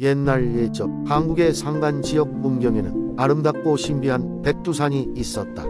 옛날 예적 한국의 산간 지역 문경에는 아름답고 신비한 백두산이 있었다.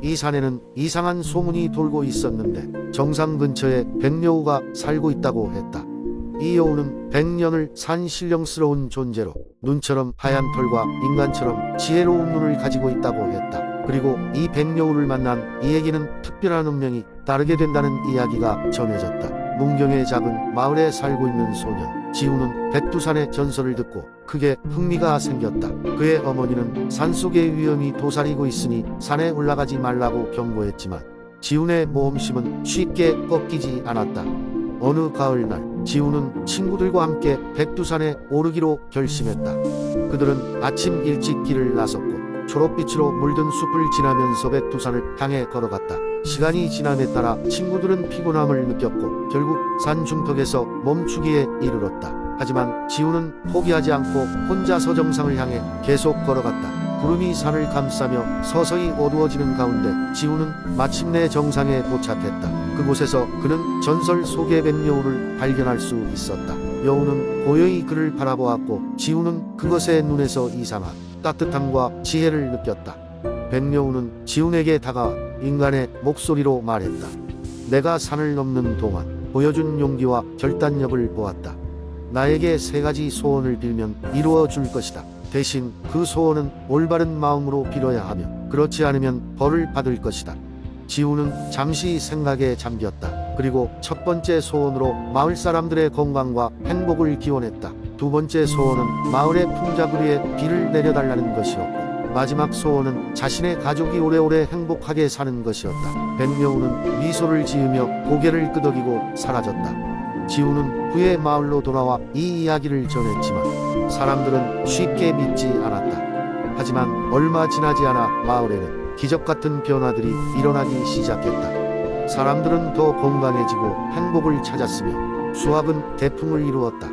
이 산에는 이상한 소문이 돌고 있었는데 정상 근처에 백여우가 살고 있다고 했다. 이 여우는 백년을 산 신령스러운 존재로 눈처럼 하얀 털과 인간처럼 지혜로운 눈을 가지고 있다고 했다. 그리고 이 백여우를 만난 이에게는 특별한 운명이 따르게 된다는 이야기가 전해졌다. 문경의 작은 마을에 살고 있는 소년 지우는 백두산의 전설을 듣고 크게 흥미가 생겼다. 그의 어머니는 산속의 위험이 도사리고 있으니 산에 올라가지 말라고 경고했지만 지훈의 모험심은 쉽게 꺾이지 않았다. 어느 가을날 지훈은 친구들과 함께 백두산에 오르기로 결심했다. 그들은 아침 일찍 길을 나섰고 초록빛으로 물든 숲을 지나면서 백두산을 향해 걸어갔다. 시간이 지남에 따라 친구들은 피곤함을 느꼈고 결국 산 중턱에서 멈추기에 이르렀다. 하지만 지우는 포기하지 않고 혼자서 정상을 향해 계속 걸어갔다. 구름이 산을 감싸며 서서히 어두워지는 가운데 지우는 마침내 정상에 도착했다. 그곳에서 그는 전설 속의 백여우를 발견할 수 있었다. 여우는 고요히 그를 바라보았고 지우는 그것의 눈에서 이상한 따뜻함과 지혜를 느꼈다. 백여우는 지훈에게 다가와 인간의 목소리로 말했다. 내가 산을 넘는 동안 보여준 용기와 결단력을 보았다. 나에게 세 가지 소원을 빌면 이루어 줄 것이다. 대신 그 소원은 올바른 마음으로 빌어야 하며 그렇지 않으면 벌을 받을 것이다. 지우는 잠시 생각에 잠겼다. 그리고 첫 번째 소원으로 마을 사람들의 건강과 행복을 기원했다. 두 번째 소원은 마을의 풍자구리에 비를 내려달라는 것이었고 마지막 소원은 자신의 가족이 오래오래 행복하게 사는 것이었다. 백여우는 미소를 지으며 고개를 끄덕이고 사라졌다. 지우는 후에 마을로 돌아와 이 이야기를 전했지만 사람들은 쉽게 믿지 않았다. 하지만 얼마 지나지 않아 마을에는 기적 같은 변화들이 일어나기 시작했다. 사람들은 더 건강해지고 행복을 찾았으며 수확은 대풍을 이루었다.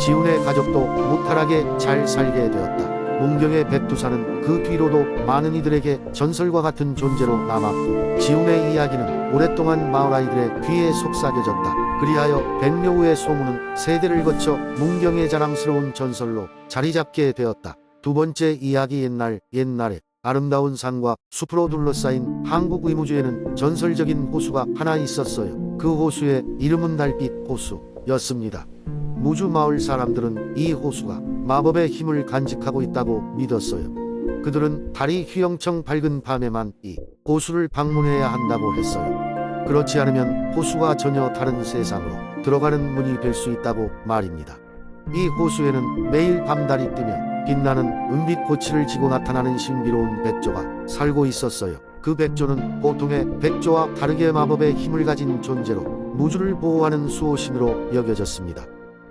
지훈의 가족도 무탈하게 잘 살게 되었다. 문경의 백두산은 그 뒤로도 많은 이들에게 전설과 같은 존재로 남았고 지훈의 이야기는 오랫동안 마을 아이들의 귀에 속삭여졌다. 그리하여 백여우의 소문은 세대를 거쳐 문경의 자랑스러운 전설로 자리 잡게 되었다. 두 번째 이야기 옛날 옛날에 아름다운 산과 숲으로 둘러싸인 한국 의무주에는 전설적인 호수가 하나 있었어요. 그 호수의 이름은 달빛 호수였습니다. 무주 마을 사람들은 이 호수가 마법의 힘을 간직하고 있다고 믿었어요. 그들은 달이 휘영청 밝은 밤에만 이 호수를 방문해야 한다고 했어요. 그렇지 않으면 호수가 전혀 다른 세상으로 들어가는 문이 될 수 있다고 말입니다. 이 호수에는 매일 밤달이 뜨면 빛나는 은빛 고치를 지고 나타나는 신비로운 백조가 살고 있었어요. 그 백조는 보통의 백조와 다르게 마법의 힘을 가진 존재로 무주를 보호하는 수호신으로 여겨졌습니다.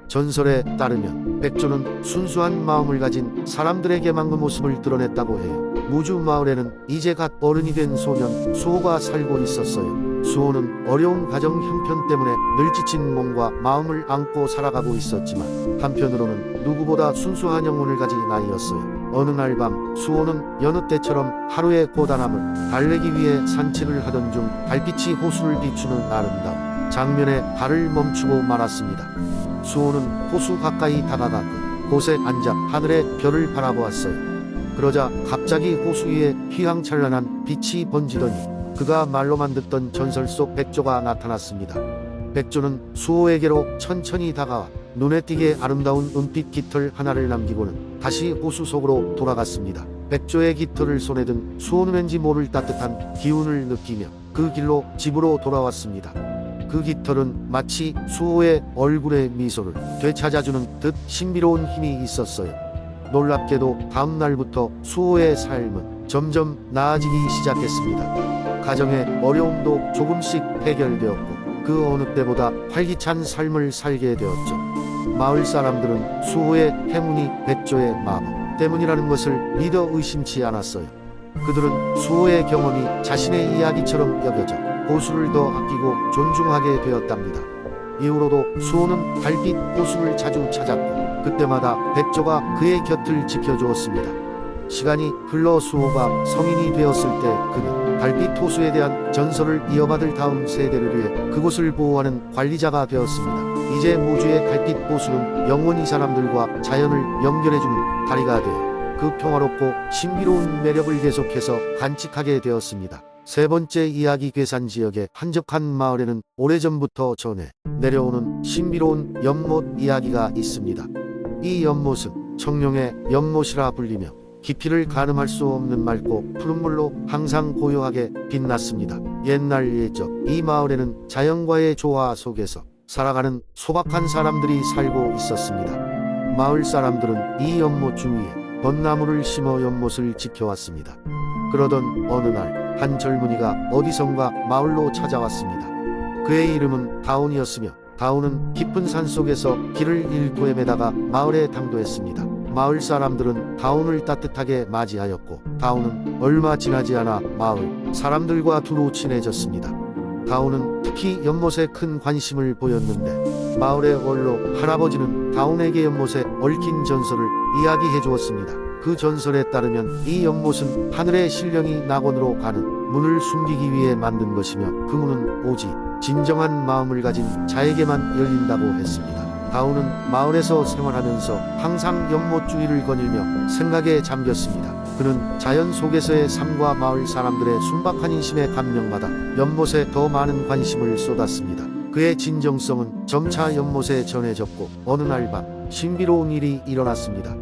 전설에 따르면 백조는 순수한 마음을 가진 사람들에게만 그 모습을 드러냈다고 해요. 무주 마을에는 이제 갓 어른이 된 소년 수호가 살고 있었어요. 수호는 어려운 가정 형편 때문에 늘 지친 몸과 마음을 안고 살아가고 있었지만 한편으로는 누구보다 순수한 영혼을 가진 아이였어요. 어느 날 밤 수호는 여느 때처럼 하루의 고단함을 달래기 위해 산책을 하던 중 달빛이 호수를 비추는 아름다운 장면에 발을 멈추고 말았습니다. 수호는 호수 가까이 다가가 그 곳에 앉아 하늘의 별을 바라보았어요. 그러자 갑자기 호수 위에 휘황찬란한 빛이 번지더니 그가 말로만 듣던 전설 속 백조가 나타났습니다. 백조는 수호에게로 천천히 다가와 눈에 띄게 아름다운 은빛 깃털 하나를 남기고는 다시 호수 속으로 돌아갔습니다. 백조의 깃털을 손에 든 수호는 왠지 모를 따뜻한 기운을 느끼며 그 길로 집으로 돌아왔습니다. 그 깃털은 마치 수호의 얼굴의 미소를 되찾아주는 듯 신비로운 힘이 있었어요. 놀랍게도 다음 날부터 수호의 삶은 점점 나아지기 시작했습니다. 가정의 어려움도 조금씩 해결되었고 그 어느 때보다 활기찬 삶을 살게 되었죠. 마을 사람들은 수호의 행운이 백조의 마법 때문이라는 것을 믿어 의심치 않았어요. 그들은 수호의 경험이 자신의 이야기처럼 여겨져 호수를 더 아끼고 존중하게 되었답니다. 이후로도 수호는 달빛 호수를 자주 찾았고 그때마다 백조가 그의 곁을 지켜주었습니다. 시간이 흘러 수호가 성인이 되었을 때 그는 달빛 호수에 대한 전설을 이어받을 다음 세대를 위해 그곳을 보호하는 관리자가 되었습니다. 이제 무주의 달빛 보수는 영원히 사람들과 자연을 연결해주는 다리가 되어 그 평화롭고 신비로운 매력을 계속해서 간직하게 되었습니다. 세 번째 이야기 괴산 지역의 한적한 마을에는 오래전부터 전해 내려오는 신비로운 연못 이야기가 있습니다. 이 연못은 청룡의 연못이라 불리며 깊이를 가늠할 수 없는 맑고 푸른 물로 항상 고요하게 빛났습니다. 옛날 예적 이 마을에는 자연과의 조화 속에서 살아가는 소박한 사람들이 살고 있었습니다. 마을 사람들은 이 연못 주위에 벚나무를 심어 연못을 지켜왔습니다. 그러던 어느 날 한 젊은이가 어디선가 마을로 찾아왔습니다. 그의 이름은 다운이었으며 다운은 깊은 산 속에서 길을 잃고 헤매다가 마을에 당도했습니다. 마을 사람들은 다운을 따뜻하게 맞이하였고 다운은 얼마 지나지 않아 마을 사람들과 두루 친해졌습니다. 다운은 특히 연못에 큰 관심을 보였는데 마을의 원로 할아버지는 다운에게 연못에 얽힌 전설을 이야기해 주었습니다. 그 전설에 따르면 이 연못은 하늘의 신령이 낙원으로 가는 문을 숨기기 위해 만든 것이며 그 문은 오직 진정한 마음을 가진 자에게만 열린다고 했습니다. 다운은 마을에서 생활하면서 항상 연못 주위를 거닐며 생각에 잠겼습니다. 그는 자연 속에서의 삶과 마을 사람들의 순박한 인심에 감명받아 연못에 더 많은 관심을 쏟았습니다. 그의 진정성은 점차 연못에 전해졌고 어느 날 밤 신비로운 일이 일어났습니다.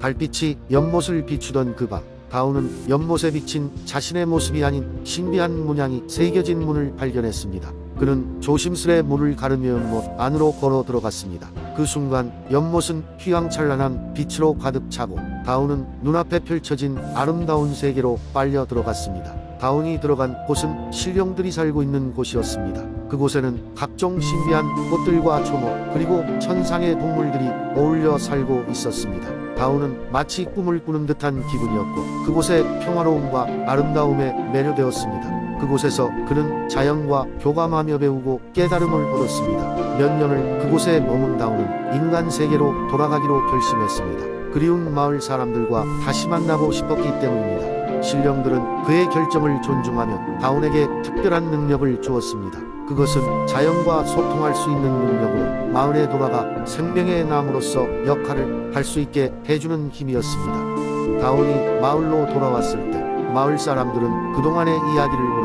달빛이 연못을 비추던 그 밤 다운은 연못에 비친 자신의 모습이 아닌 신비한 문양이 새겨진 문을 발견했습니다. 그는 조심스레 문을 가르며 연못 안으로 걸어 들어갔습니다. 그 순간 연못은 휘황찬란한 빛으로 가득 차고 다운은 눈앞에 펼쳐진 아름다운 세계로 빨려 들어갔습니다. 다운이 들어간 곳은 신령들이 살고 있는 곳이었습니다. 그곳에는 각종 신비한 꽃들과 초목 그리고 천상의 동물들이 어울려 살고 있었습니다. 다운은 마치 꿈을 꾸는 듯한 기분이었고 그곳의 평화로움과 아름다움에 매료되었습니다. 그곳에서 그는 자연과 교감하며 배우고 깨달음을 얻었습니다. 몇 년을 그곳에 머문 다운은 인간 세계로 돌아가기로 결심했습니다. 그리운 마을 사람들과 다시 만나고 싶었기 때문입니다. 신령들은 그의 결정을 존중하며 다운에게 특별한 능력을 주었습니다. 그것은 자연과 소통할 수 있는 능력으로 마을에 돌아가 생명의 나무로서 역할을 할 수 있게 해주는 힘이었습니다. 다운이 마을로 돌아왔을 때 마을 사람들은 그동안의 이야기를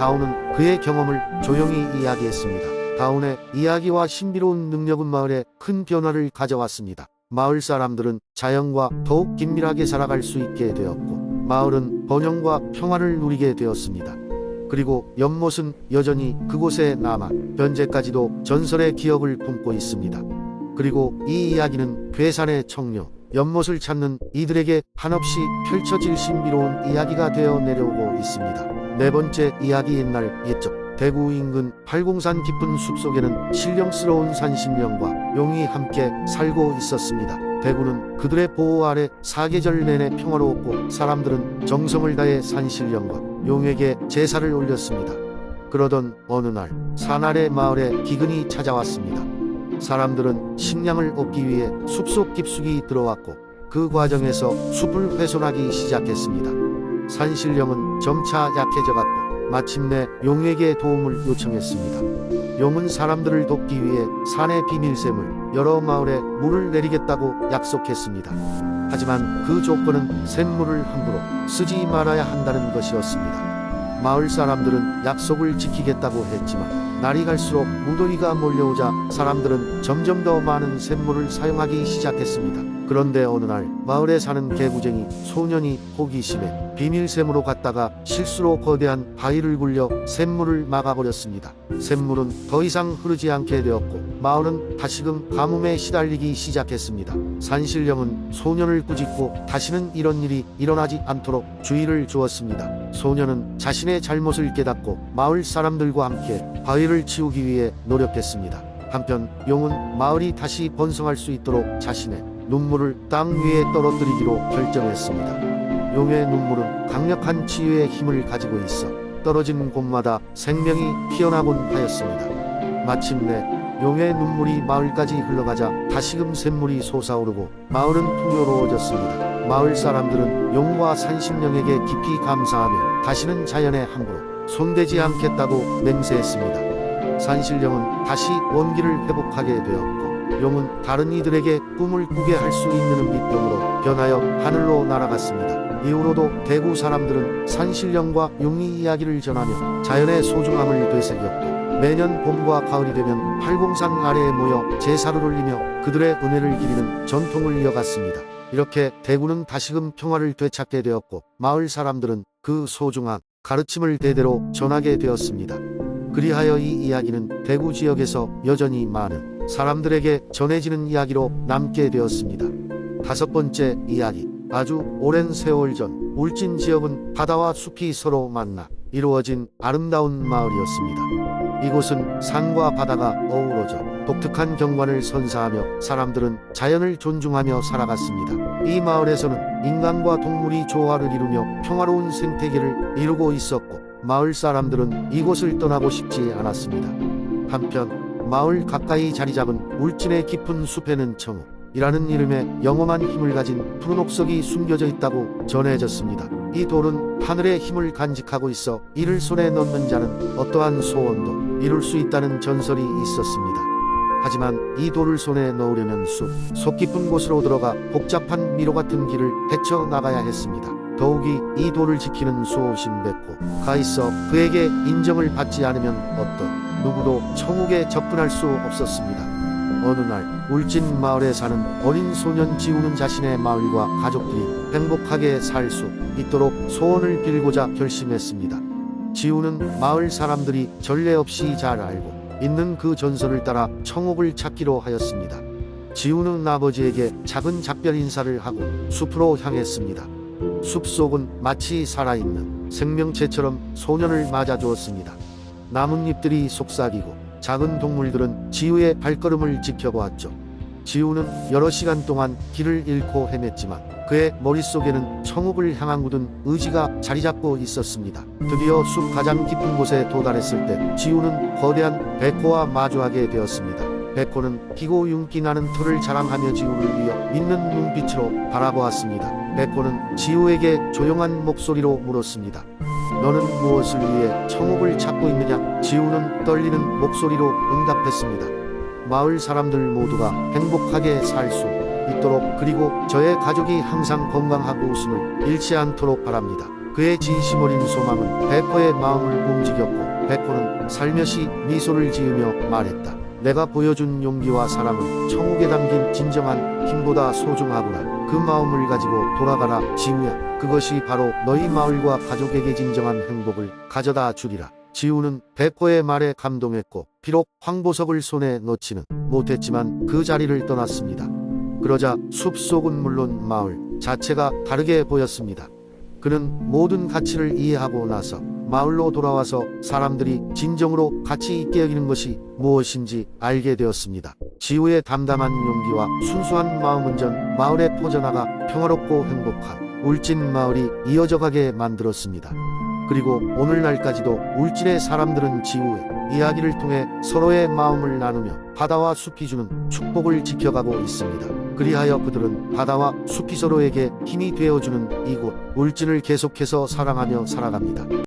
다운은 그의 경험을 조용히 이야기했습니다. 다운의 이야기와 신비로운 능력은 마을에 큰 변화를 가져왔습니다. 마을 사람들은 자연과 더욱 긴밀하게 살아갈 수 있게 되었고 마을은 번영과 평화를 누리게 되었습니다. 그리고 연못은 여전히 그곳에 남아 현재까지도 전설의 기억을 품고 있습니다. 그리고 이 이야기는 괴산의 청녀, 연못을 찾는 이들에게 한없이 펼쳐질 신비로운 이야기가 되어 내려오고 있습니다. 네 번째 이야기 옛날 옛적 대구 인근 팔공산 깊은 숲속에는 신령스러운 산신령과 용이 함께 살고 있었습니다. 대구는 그들의 보호 아래 사계절 내내 평화로웠고 사람들은 정성을 다해 산신령과 용에게 제사를 올렸습니다. 그러던 어느 날 산아래 마을에 기근이 찾아왔습니다. 사람들은 식량을 얻기 위해 숲속 깊숙이 들어왔고 그 과정에서 숲을 훼손하기 시작했습니다. 산신령은 점차 약해져갔고 마침내 용에게 도움을 요청했습니다. 용은 사람들을 돕기 위해 산의 비밀샘을 여러 마을에 물을 내리겠다고 약속했습니다. 하지만 그 조건은 샘물을 함부로 쓰지 말아야 한다는 것이었습니다. 마을 사람들은 약속을 지키겠다고 했지만 날이 갈수록 무더위가 몰려오자 사람들은 점점 더 많은 샘물을 사용하기 시작했습니다. 그런데 어느 날 마을에 사는 개구쟁이 소년이 호기심에 비밀샘으로 갔다가 실수로 거대한 바위를 굴려 샘물을 막아버렸습니다. 샘물은 더 이상 흐르지 않게 되었고 마을은 다시금 가뭄에 시달리기 시작했습니다. 산신령은 소년을 꾸짖고 다시는 이런 일이 일어나지 않도록 주의를 주었습니다. 소년은 자신의 잘못을 깨닫고 마을 사람들과 함께 바위를 치우기 위해 노력했습니다. 한편 용은 마을이 다시 번성할 수 있도록 자신의 눈물을 땅 위에 떨어뜨리기로 결정했습니다. 용의 눈물은 강력한 치유의 힘을 가지고 있어 떨어진 곳마다 생명이 피어나곤 하였습니다. 마침내 용의 눈물이 마을까지 흘러가자 다시금 샘물이 솟아오르고 마을은 풍요로워졌습니다. 마을 사람들은 용과 산신령에게 깊이 감사하며 다시는 자연에 함부로 손대지 않겠다고 맹세했습니다. 산신령은 다시 원기를 회복하게 되었고 용은 다른 이들에게 꿈을 꾸게 할 수 있는 빛병으로 변하여 하늘로 날아갔습니다. 이후로도 대구 사람들은 산신령과 용이 이야기를 전하며 자연의 소중함을 되새겼고 매년 봄과 가을이 되면 팔공산 아래에 모여 제사를 올리며 그들의 은혜를 기리는 전통을 이어갔습니다. 이렇게 대구는 다시금 평화를 되찾게 되었고 마을 사람들은 그 소중한 가르침을 대대로 전하게 되었습니다. 그리하여 이 이야기는 대구 지역에서 여전히 많은 사람들에게 전해지는 이야기로 남게 되었습니다. 다섯 번째 이야기. 아주 오랜 세월 전 울진 지역은 바다와 숲이 서로 만나 이루어진 아름다운 마을이었습니다. 이곳은 산과 바다가 어우러져 독특한 경관을 선사하며 사람들은 자연을 존중하며 살아갔습니다. 이 마을에서는 인간과 동물이 조화를 이루며 평화로운 생태계를 이루고 있었고 마을 사람들은 이곳을 떠나고 싶지 않았습니다. 한편 마을 가까이 자리 잡은 울진의 깊은 숲에는 청우 이라는 이름의 영험한 힘을 가진 푸른 옥석이 숨겨져 있다고 전해졌습니다. 이 돌은 하늘의 힘을 간직하고 있어 이를 손에 넣는 자는 어떠한 소원도 이룰 수 있다는 전설이 있었습니다. 하지만 이 돌을 손에 넣으려면 숲, 속 깊은 곳으로 들어가 복잡한 미로 같은 길을 헤쳐 나가야 했습니다. 더욱이 이 돌을 지키는 수호신 백호가 있어 그에게 인정을 받지 않으면 어떤 누구도 청옥에 접근할 수 없었습니다. 어느 날 울진 마을에 사는 어린 소년 지우는 자신의 마을과 가족들이 행복하게 살 수 있도록 소원을 빌고자 결심했습니다. 지우는 마을 사람들이 전례 없이 잘 알고 있는 그 전설을 따라 청옥을 찾기로 하였습니다. 지우는 아버지에게 작은 작별 인사를 하고 숲으로 향했습니다. 숲속은 마치 살아있는 생명체처럼 소년을 맞아주었습니다. 나뭇잎들이 속삭이고 작은 동물들은 지우의 발걸음을 지켜보았죠. 지우는 여러 시간 동안 길을 잃고 헤맸지만 그의 머릿속에는 청옥을 향한 굳은 의지가 자리 잡고 있었습니다. 드디어 숲 가장 깊은 곳에 도달했을 때 지우는 거대한 백호와 마주하게 되었습니다. 백호는 피고 윤기 나는 털을 자랑하며 지우를 위어 믿는 눈빛으로 바라보았습니다. 백호는 지우에게 조용한 목소리로 물었습니다. 너는 무엇을 위해 청옥을 찾고 있느냐? 지우는 떨리는 목소리로 응답했습니다. 마을 사람들 모두가 행복하게 살 수 있도록 그리고 저의 가족이 항상 건강하고 웃음을 잃지 않도록 바랍니다. 그의 진심 어린 소망은 백호의 마음을 움직였고 백호는 살며시 미소를 지으며 말했다. 내가 보여준 용기와 사랑은 청옥에 담긴 진정한 힘보다 소중하구나. 그 마음을 가지고 돌아가라, 지우야. 그것이 바로 너희 마을과 가족에게 진정한 행복을 가져다 주리라. 지우는 백호의 말에 감동했고 비록 황보석을 손에 넣지는 못했지만 그 자리를 떠났습니다. 그러자 숲속은 물론 마을 자체가 다르게 보였습니다. 그는 모든 가치를 이해하고 나서 마을로 돌아와서 사람들이 진정으로 가치 있게 여기는 것이 무엇인지 알게 되었습니다. 지우의 담담한 용기와 순수한 마음은 전 마을에 퍼져나가 평화롭고 행복한 울진 마을이 이어져 가게 만들었습니다. 그리고 오늘날까지도 울진의 사람들은 지우의 이야기를 통해 서로의 마음을 나누며 바다와 숲이 주는 축복을 지켜가고 있습니다. 그리하여 그들은 바다와 숲이 서로에게 힘이 되어주는 이곳 울진을 계속해서 사랑하며 살아갑니다.